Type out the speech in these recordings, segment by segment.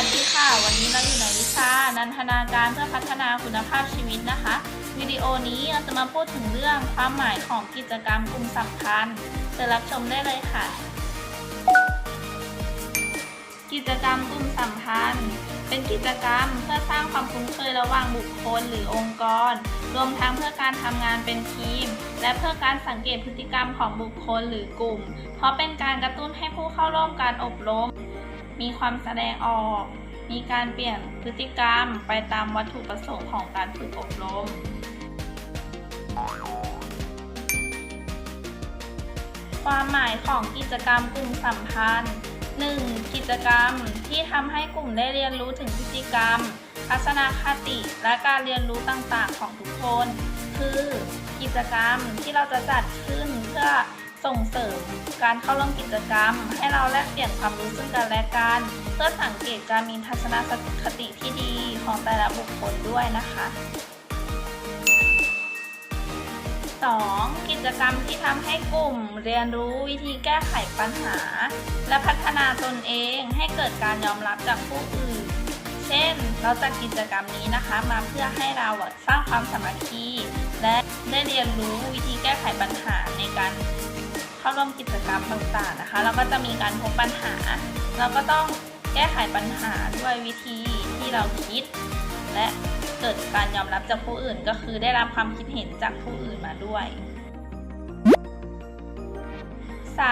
วัสดีค่ะ วันนี้เราอยู่ในวิชา นันทนาการเพื่อพัฒนาคุณภาพชีวิตนะคะ วิดีโอนี้เราจะมาพูดถึงเรื่องความหมายของกิจกรรมกลุ่มสำคัญจะรับชมได้เลยค่ะ กิจกรรมกลุ่มสัมพันธ์ เป็นกิจกรรมเพื่อสร้างความคุ้นเคยระหว่างบุคคลหรือองค์กร รวมทั้งเพื่อการทำงานเป็นทีม และเพื่อการสังเกตพฤติกรรมของบุคคลหรือกลุ่ม เพราะเป็นการกระตุ้นให้ผู้เข้าร่วมการอบรม มีความแสดงออก มีการเปลี่ยนพฤติกรรมไปตามวัตถุประสงค์ของการฝึกอบรม ความหมายของกิจกรรมกลุ่มสัมพันธ์ 1. กิจกรรมที่ทำให้กลุ่มได้เรียนรู้ถึงพฤติกรรมทัศนคติและการเรียนรู้ต่างๆของทุกคน คือ กิจกรรมที่เราจะจัดขึ้นเพื่อ ส่งเสริมการเข้าร่วมกิจกรรม ให้เราแลกเปลี่ยนความรู้ซึ่งกันและกันเพื่อสังเกตการมีทัศนคติที่ดีของแต่ละบุคคลด้วยนะคะ 2. กิจกรรมที่ทำให้กลุ่มเรียนรู้วิธีแก้ไขปัญหา และพัฒนาตนเองให้เกิดการยอมรับจากผู้อื่น เช่น เราจัดกิจกรรมนี้นะคะมาเพื่อให้เราสร้างความสามัคคีและได้เรียนรู้วิธีแก้ไขปัญหาในการ เข้าร่วมกิจกรรมต่างๆนะคะ เราก็จะมีการพบปัญหา เราก็ต้องแก้ไขปัญหาด้วยวิธีที่เราคิด และเกิดการยอมรับจากผู้อื่น ก็คือได้รับความคิดเห็นจากผู้อื่นมาด้วย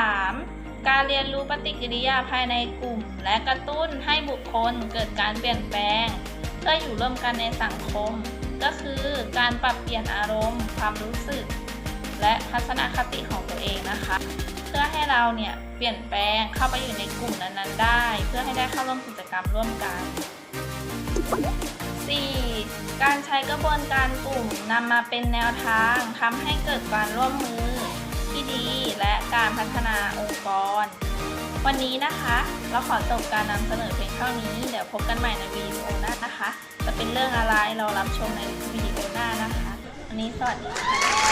3. การเรียนรู้ปฏิกิริยาภายในกลุ่ม และกระตุ้นให้บุคคลเกิดการเปลี่ยนแปลง เพื่ออยู่ร่วมกันในสังคม ก็คือการปรับเปลี่ยนอารมณ์ ความรู้สึก และทัศนคติของ เพื่อให้เราเนี่ยเปลี่ยนแปลงเข้าไปอยู่ในกลุ่มนั้นๆได้ เพื่อให้ได้เข้าร่วมกิจกรรมร่วมกัน 4. การใช้กระบวนการกลุ่มนำมาเป็นแนวทางทำให้เกิดการร่วมมือที่ดีและการพัฒนาองค์กร วันนี้นะคะ เราขอจบการนำเสนอเพียงเท่านี้ เดี๋ยวพบกันใหม่ในวิดีโอหน้านะคะ จะเป็นเรื่องอะไรเรารับชมในวิดีโอหน้านะคะ วันนี้สวัสดีค่ะ